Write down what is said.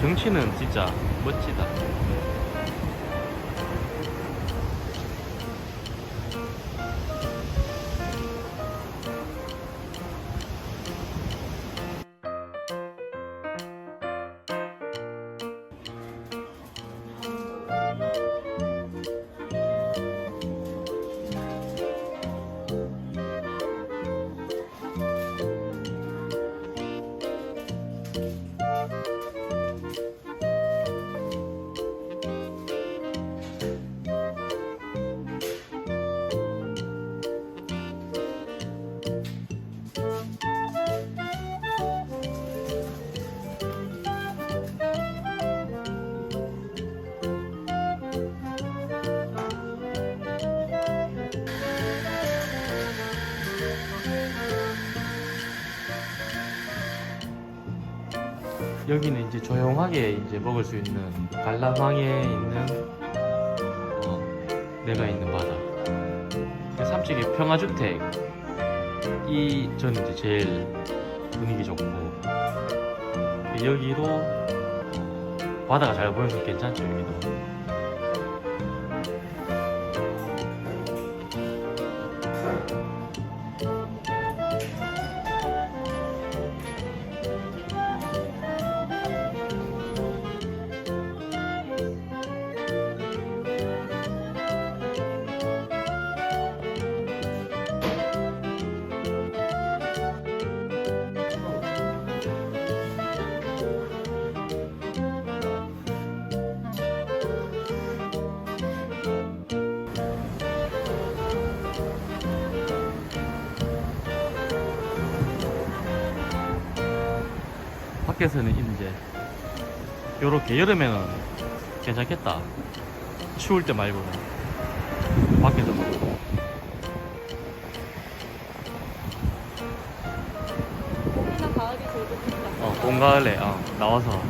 경치는 진짜 멋지다. 여기는 이제 조용하게 이제 먹을 수 있는 관람항에 있는 어, 내가 있는 바다. 그 삼척의 평화주택 이 저는 이제 제일 분위기 좋고 여기도 어, 바다가 잘 보여서 괜찮죠 여기도. 밖에서는 이제 요렇게 여름에는 괜찮겠다 추울 때 말고는 밖에서 먹고 봄이나 가을이 제일 좋겠다. 어, 봄 가을에 어, 나와서